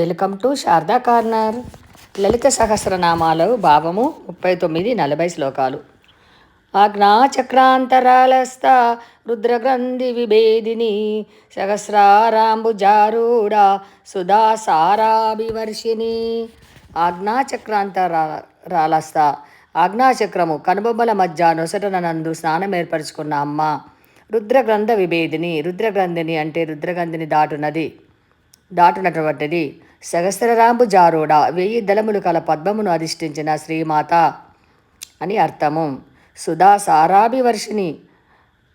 Welcome to Sharada corner. Lalitha సహస్రనామాలు భావము ముప్పై తొమ్మిది నలభై శ్లోకాలు. ఆజ్ఞాచక్రాంతరాలస్థ రుద్రగ్రంథి విభేదిని సహస్రారాంబుజారూఢ సుధా సారాభివర్షిణి ఆజ్ఞాచక్రాంతరాలస్థ ఆజ్ఞాచక్రము కనుబొమ్మల మధ్య నొసటన నందు స్నానం ఏర్పరచుకున్న అమ్మ రుద్రగ్రంథ విభేదిని. రుద్రగ్రంథిని అంటే రుద్రగంధిని దాటునది దాటునటువంటిది. సహస్రరాంబు జారోడ వెయ్యి దళములు కల పద్మమును అధిష్ఠించిన శ్రీమాత అని అర్థము. సుధా సారాభివర్షిణి.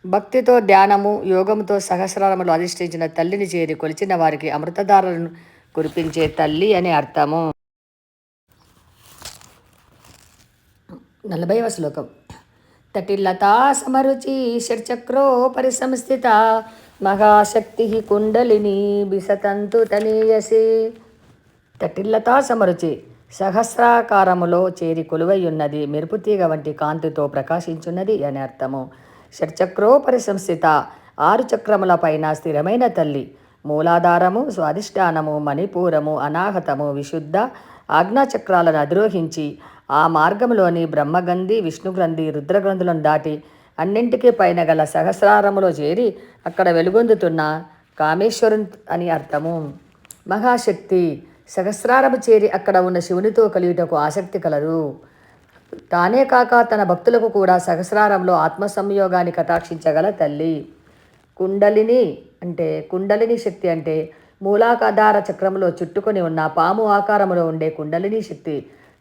భక్తితో ధ్యానము యోగముతో సహస్రారములు అధిష్ఠించిన తల్లిని చేరి కొలిచిన వారికి అమృతధారలను కురిపించే తల్లి అని అర్థము. నలభైవ శ్లోకం. తటిల్లతా సమరుచి షట్చక్రోపరి సంస్థిత మహాశక్తి కుండలిని బిసతంతు తనీయసి. తటిల్లతా సమరుచి సహస్రాకారములో చేరి కొలువయ్యున్నది మెరుపుతీగ వంటి కాంతితో ప్రకాశించున్నది అని అర్థము. షట్చక్రోపరి సంస్థిత ఆరు చక్రముల పైన స్థిరమైన తల్లి. మూలాధారము స్వాధిష్టానము మణిపూరము అనాహతము విశుద్ధ ఆజ్ఞాచక్రాలను అధిరోహించి ఆ మార్గంలోని బ్రహ్మగంధి విష్ణుగ్రంథి రుద్రగ్రంథులను దాటి అన్నింటికీ పైన గల సహస్రారములో చేరి అక్కడ వెలుగొందుతున్న కామేశ్వరున్ అని అర్థము. మహాశక్తి సహస్రారము చేరి అక్కడ ఉన్న శివునితో కలియుటకు ఆసక్తి కలరు. తానే కాక తన భక్తులకు కూడా సహస్రారంలో ఆత్మ సంయోగాన్ని కటాక్షించగల తల్లి. కుండలిని అంటే కుండలిని శక్తి అంటే మూలాకాధార చక్రంలో చుట్టుకొని ఉన్న పాము ఆకారములో ఉండే కుండలిని శక్తి.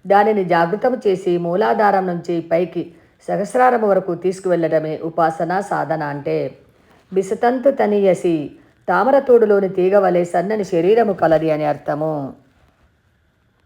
దానిని జాగృతం చేసి మూలాధారం నుంచి పైకి సహస్రారం వరకు తీసుకువెళ్ళడమే ఉపాసన సాధన అంటే. బిసతంతు తనియసి తామరతోడులోని తీగ వలె సన్నని శరీరము కలది అని అర్థము.